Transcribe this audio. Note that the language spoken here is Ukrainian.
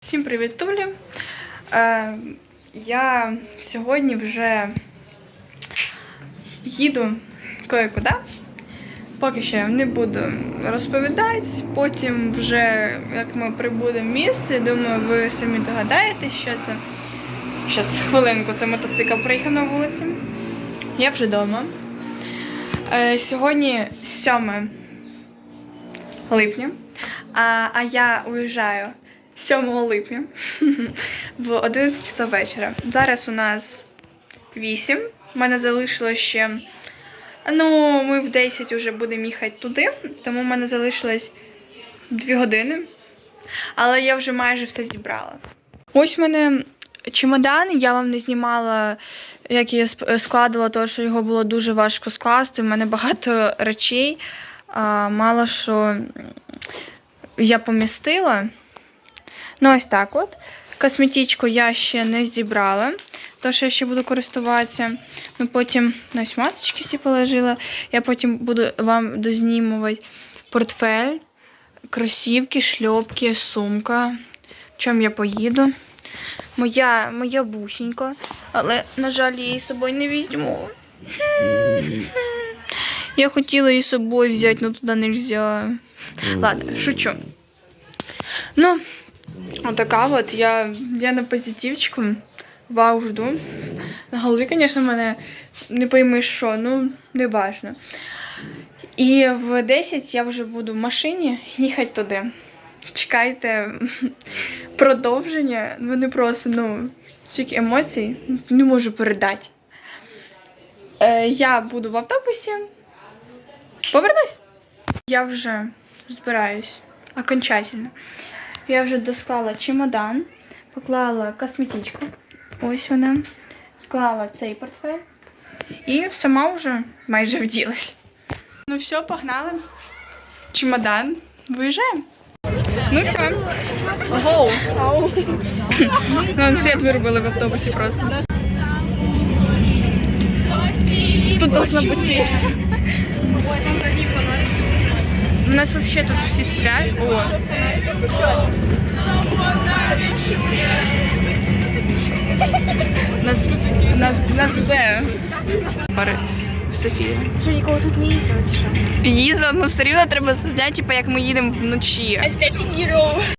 Всім привіт, Тулі. Е, я сьогодні вже їду кое-куди. Поки що не буду розповідати. Потім, вже як ми прибудемо в місце, думаю, ви самі догадаєтесь, що це. Щас, хвилинку, це мотоцикл приїхав на вулиці. Я вже вдома. Е, сьогодні 7 липня, а, а я уїжджаю 7 липня в 11 часов вечора. Зараз у нас 8. У мене залишилось ще. Ну, ми в 10 вже будемо їхати туди, тому в мене залишилось 2 години. Але я вже майже все зібрала. Ось в мене чемодан. Я вам не знімала, як я складала, тому що його було дуже важко скласти. У мене багато речей. Мало що я помістила. Ну, ось так от. Косметичку я ще не зібрала, то що я ще буду користуватися. Ну, потім ну, ось масочки всі положила. Я потім буду вам дознімувати портфель, кросівки, шльопки, сумка. В чому я поїду. Моя, моя бусінька, але, на жаль, її з собою не візьму. Я хотіла її з собою взяти, але туди не можна. Ладно, шучу. Ну, отака от я, я на позитивчику. Вау, жду. На голові, звісно, мене не пойми що, ну, не важно. І в 10 я вже буду в машині їхати туди. Чекайте продовження. Вони просто, ну, стільки емоцій не можу передати. Е, я буду в автобусі. Повернусь. Я вже збираюсь окончательно. Я вже досклала чемодан, поклала косметичку. Ось вона. Склала цей портфель. І сама вже майже вділась. Ну все, погнали. Чемодан. Виїжджаємо. Ну все. Гоу. Ну, свет вирубили в автобусі просто. Тут должна бути весть. У нас вообще тут всі сплять. О. нас, нас все. Пари. Софія. Що нікого тут не їздила, чи що? Їздила, але все рівно треба зняти, типу, як ми їдемо вночі. А зняти гіров.